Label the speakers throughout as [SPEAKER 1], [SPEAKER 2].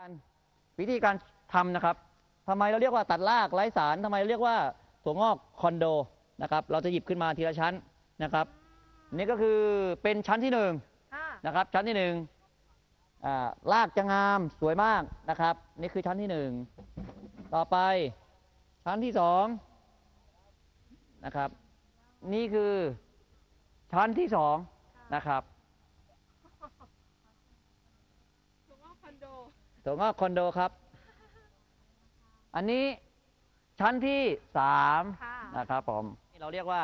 [SPEAKER 1] การวิธีการทำนะครับทำไมเราเรียกว่าตัดรากไร้สารทำไมเราเรียกว่าถั่วงอกคอนโดนะครับ เราจะหยิบขึ้นมาทีละชั้นนะครับ นี่ก็คือเป็นชั้นที่หนึ่ง
[SPEAKER 2] ค่ะ
[SPEAKER 1] นะครับ ชั้นที่หนึ่งอ่ารากจะงามสวยมากนะครับ นี่คือชั้นที่หนึ่งต่อไปชั้นที่สองนะครับ นี่คือชั้นที่สองนะครับ
[SPEAKER 2] ถูกว่าคอนโด
[SPEAKER 1] ถั่วงอกคอนโดครับ อันนี้ชั้นที่สาม
[SPEAKER 2] ค่ะ
[SPEAKER 1] นะครับผมเราเรียกว่า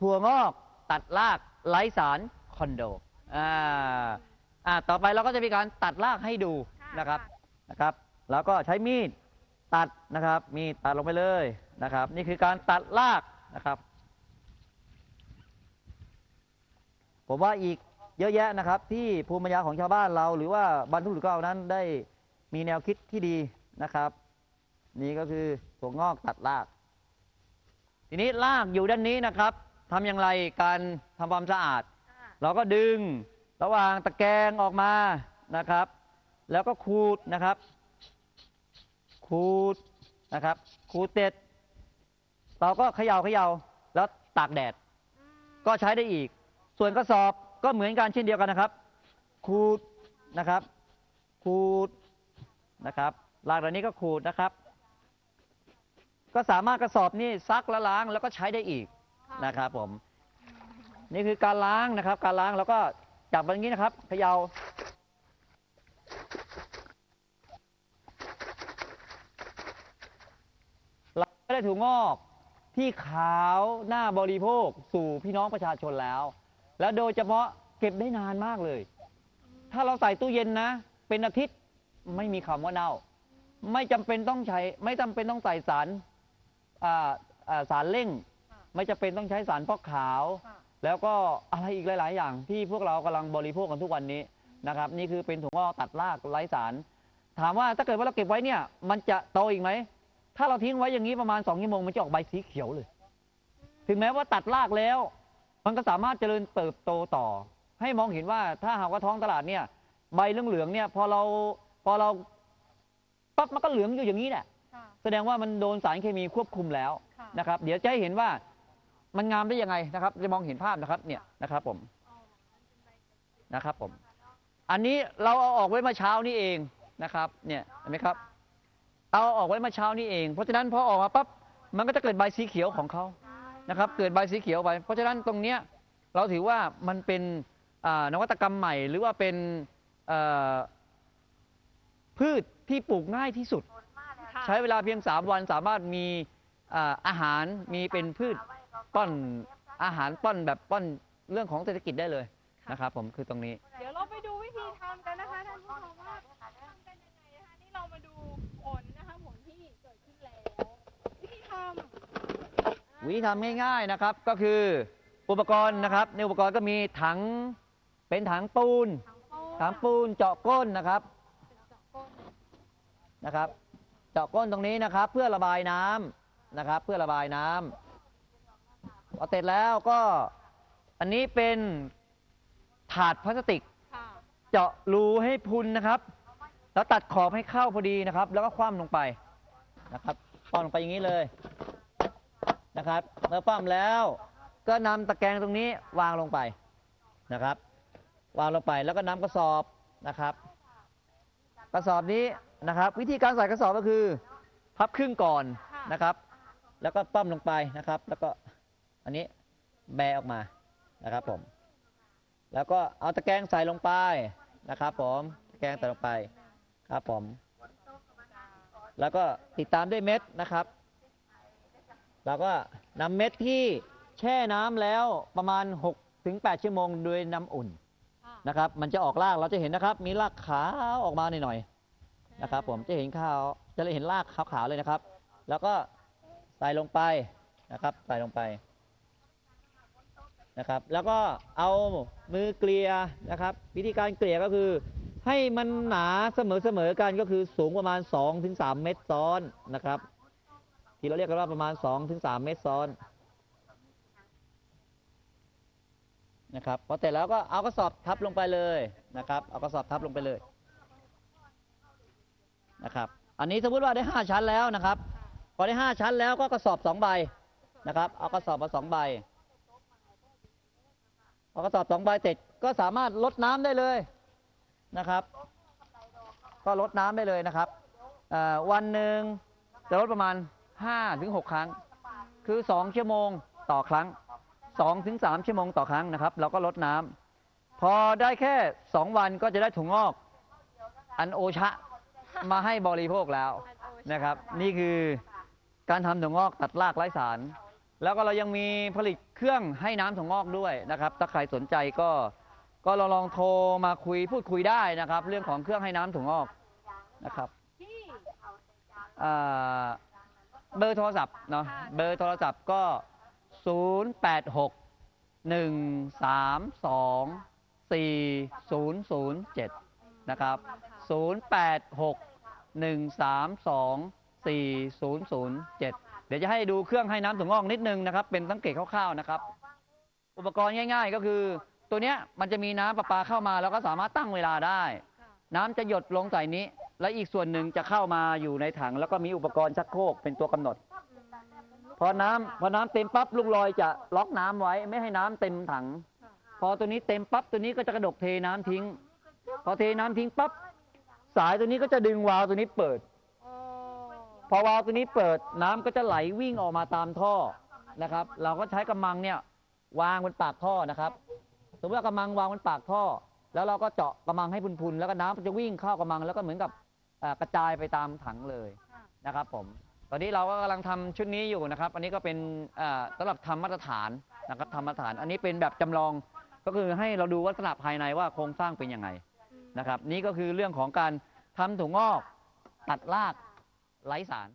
[SPEAKER 1] ถั่วงอกตัดรากไร้สารคอนโดอ่าอ่าต่อไปเราก็จะมีการตัดรากให้ดูนะครับนะครับ แล้วก็ใช้มีดตัดนะครับ มีดตัดลงไปเลยนะครับ นี่คือการตัดรากนะครับ ผมว่าอีก เยอะแยะนะครับ ที่ภูมิปัญญาของชาวบ้านเรา หรือว่าบรรพบุรุษของเรานั้นได้มีแนวคิดที่ดีนะครับ นี่ก็คือถั่วงอกตัดราก ทีนี้รากอยู่ด้านนี้นะครับทำอย่างไรการทำความสะอาด
[SPEAKER 2] ค่ะเรา
[SPEAKER 1] เราก็ดึงระหว่างตะแกรงออกมานะครับ แล้วก็ขูดนะครับขูดนะครับขูดเสร็จเราก็เขย่าเขย่าแล้วตากแดด ก็ใช้ได้อีก ส่วนกระสอบ ก็เหมือนกันเช่นเดียวกันนะครับขูดนะครับขูดนะครับรากเหล่านี้ก็ขูดนะครับ ก็สามารถกระสอบนี้ซักและล้างแล้วก็ใช้ได้อีกนะครับผม นี่คือการล้างนะครับ การล้างแล้วก็จับแบบนี้นะครับเขยา่าเราก็ได้ถั่วงอกที่ขาวหน้าบริโภคสู่พี่น้องประชาชนแล้ว แล้วโดยเฉพาะเก็บได้นานมากเลย ถ้าเราใส่ตู้เย็นนะ เป็นอาทิตย์ไม่มีคำว่าเน่า ไม่จำเป็นต้องใช้ ไม่จำเป็นต้องใส่สารสารเร่ง ไม่จำเป็นต้องใช้สารฟอกขาว แล้วก็อะไรอีกหลาย ๆ อย่างที่พวกเรากำลังบริโภคกันทุกวันนี้นะครับ นี่คือเป็นถั่วงอกตัดรากไร้สาร ถามว่าถ้าเกิดว่าเราเก็บไว้เนี่ย มันจะโตอีกไหมถ้าเราทิ้งไว้อย่างนี้ประมาณ2ชั่วโมงมันจะออกใบสีเขียวเลย ถึงแม้ว่าตัดรากแล้ว มันก็สามารถเจริญเติบโตต่อ ให้มองเห็นว่าถ้าหากว่าท้องตลาดเนี่ย ใบเหลืองๆเนี่ยพอเราพอเราปั๊บมันก็เหลืองอยู่อย่างนี้แหละ
[SPEAKER 2] ค่ะ
[SPEAKER 1] แสดงว่ามันโดนสารเคมีควบคุมแล้ว
[SPEAKER 2] ค่ะ
[SPEAKER 1] นะครับ เดี๋ยวจะให้เห็นว่ามันงามได้ยังไงนะครับ จะมองเห็นภาพนะครับ เนี่ยนะครับ ผมนะครับ ผม อันนี้เราเอาออกไว้เมื่อเช้านี้เองนะครับ เนี่ยเห็นไหมครับ เอาออกไว้เมื่อเช้านี้เอง เพราะฉะนั้นพอออกมาปั๊บมันก็จะเกิดใบสีเขียวของเขา นะครับเกิดใบสีเขียวไป เพราะฉะนั้นตรงเนี้ยเราถือว่ามันเป็นอ่านวัตกรรมใหม่ หรือว่าเป็นเอ่อพืชที่ปลูกง่ายที่สุด
[SPEAKER 2] ค่ะ
[SPEAKER 1] ใช้เวลาเพียง 3 วันสามารถมีอ่าอาหารมีเป็นพืชป้อนอาหารป้อนแบบป้อนเรื่องของเศรษฐกิจได้เลยนะครับผมคือตรงนี้
[SPEAKER 2] เดี๋ยวเราไปดูวิธีทำกันนะคะท่านผู้ชมว่าทำกันยังไงนะคะนี่เรามาดูผลนะคะผลที่เกิดขึ้นแล้ว วิธีทำ
[SPEAKER 1] วิธีทำง่ายๆนะครับก็คืออุปกรณ์นะครับ ในอุปกรณ์ก็มีถังเป็นถังปูน
[SPEAKER 2] ถังโป้
[SPEAKER 1] ถังปูนเจาะก้นนะครับ
[SPEAKER 2] เป็นเจาะก้น
[SPEAKER 1] นะครับ เจาะก้นตรงนี้นะครับ เพื่อระบายน้ำนะครับ เพื่อระบายน้ำพอเสร็จแล้วก็อันนี้เป็นถาดพลาสติก
[SPEAKER 2] ค่ะ
[SPEAKER 1] เจาะรูให้พุนนะครับ แล้วตัดขอบให้เข้าพอดีนะครับ แล้วก็คว่ำลงไปนะครับคว่ำลงไปอย่างนี้เลย นะครับ เมื่อคว่ำแล้วก็นำตะแกรงตรงนี้วางลงไปนะครับ วางลงไปแล้วก็นำกระสอบนะครับ กระสอบนี้นะครับ วิธีการใส่กระสอบก็คือ พับครึ่งก่อนนะครับ แล้วก็ปั้มลงไปนะครับ แล้วก็อันนี้แบออกมานะครับผม แล้วก็เอาตะแกรงใส่ลงไปนะครับ ผมตะแกรงใส่ลงไปครับผม แล้วก็ติดตามด้วยเม็ดนะครับ แล้วก็นำเม็ดที่แช่น้ำแล้วประมาณ 6 ถึง 8 ชั่วโมงโดยน้ำอุ่น
[SPEAKER 2] ค่ะ
[SPEAKER 1] นะครับ มันจะออกรากเราจะเห็นนะครับ มีรากขาวออกมาหน่อยๆนะครับ ผมจะเห็นขาวจะเห็นรากขาวๆเลยนะครับ แล้วก็ใส่ลงไปนะครับ ใส่ลงไปนะครับ แล้วก็เอามือเกลี่ยนะครับ วิธีการเกลี่ยก็คือให้มันหนาเสมอๆกันก็คือสูงประมาณ 2-3 เมตรซ้อนนะครับ ที่เราเรียกกันว่าประมาณ2-3เมตรซ้อนนะครับพอเสร็จแล้วก็เอากระสอบทับลงไปเลยนะครับ เอากระสอบทับลงไปเลยนะครับ อันนี้สมมติว่าได้5ชั้นแล้วนะครับ พอได้5ชั้นแล้วก็กระสอบ2ใบนะครับ เอากระสอบมาสองใบพอากระสอบสองใบเสร็จก็สามารถลดน้ำได้เลยนะครับ ก็ลดน้ำได้เลยนะครับวันหนึ่งจะลดประมาณ 5-6ครั้ง คือ 2 ชั่วโมงต่อครั้ง2-3ชั่วโมงต่อครั้งนะครับ เราก็ลดน้ำพอได้แค่ 2 วันก็จะได้ถุงงอก อันโอชะมาให้บริโภคแล้ว
[SPEAKER 2] นะ
[SPEAKER 1] ครับ นี่คือการทำถั่วงอกตัดรากไร้สาร แล้วก็เรายังมีผลิตเครื่องให้น้ำถั่วงอกด้วยนะครับ ถ้าใครสนใจก็ก็เราลองโทรมาคุยพูดคุยได้นะครับ เรื่องของเครื่องให้น้ำถั่วงอกนะครับอ่า เบอร์โทรศัพท์เนาะ
[SPEAKER 2] ค่ะ
[SPEAKER 1] เบอร์โทรศัพท์ก็ 086 132 4007 นะครับ 086 132 4007 เดี๋ยวจะให้ดูเครื่องให้น้ำถั่วงอกนิดนึงนะครับ เป็นสังเกตคร่าวๆนะครับ อุปกรณ์ง่ายๆก็คือ ตัวเนี้ยมันจะมีน้ำประปาเข้ามา แล้วก็สามารถตั้งเวลาได้
[SPEAKER 2] ค่ะ
[SPEAKER 1] น้ำจะหยดลงใส่นี้ และอีกส่วนหนึ่งจะเข้ามาอยู่ในถัง แล้วก็มีอุปกรณ์ชักโครกเป็นตัวกำหนด พอน้ำพอน้ำเต็มปั๊บลูกลอยจะล็อกน้ำไว้ไม่ให้น้ำเต็มถัง พอตัวนี้เต็มปั๊บตัวนี้ก็จะกระดกเทน้ำทิ้ง พอเทน้ำทิ้งปั๊บสายตัวนี้ก็จะดึงวาล์วตัวนี้เปิด
[SPEAKER 2] อ
[SPEAKER 1] พอวาล์วตัวนี้เปิดน้ำก็จะไหลวิ่งออกมาตามท่อนะครับ เราก็ใช้กำมังเนี่ยวางบนปากท่อนะครับ สมมติว่ากำมังวางบนปากท่อ แล้วเราก็เจาะกำมังให้พุนๆแล้วก็น้ำมันจะวิ่งเข้ากำมังแล้วก็เหมือนกับ กระจายไปตามถังเลย
[SPEAKER 2] ค่ะ
[SPEAKER 1] นะครับผม ตอนนี้เราก็กำลังทำชุดนี้อยู่นะครับ อันนี้ก็เป็นอ่าสำหรับทำมาตรฐานนะครับทำมาตรฐาน อันนี้เป็นแบบจำลองก็คือให้เราดูลักษณะภายในว่าโครงสร้างเป็นยังไง
[SPEAKER 2] อืม
[SPEAKER 1] นะครับ นี่ก็คือเรื่องของการทำถั่วงอกตัดรากไร้สาร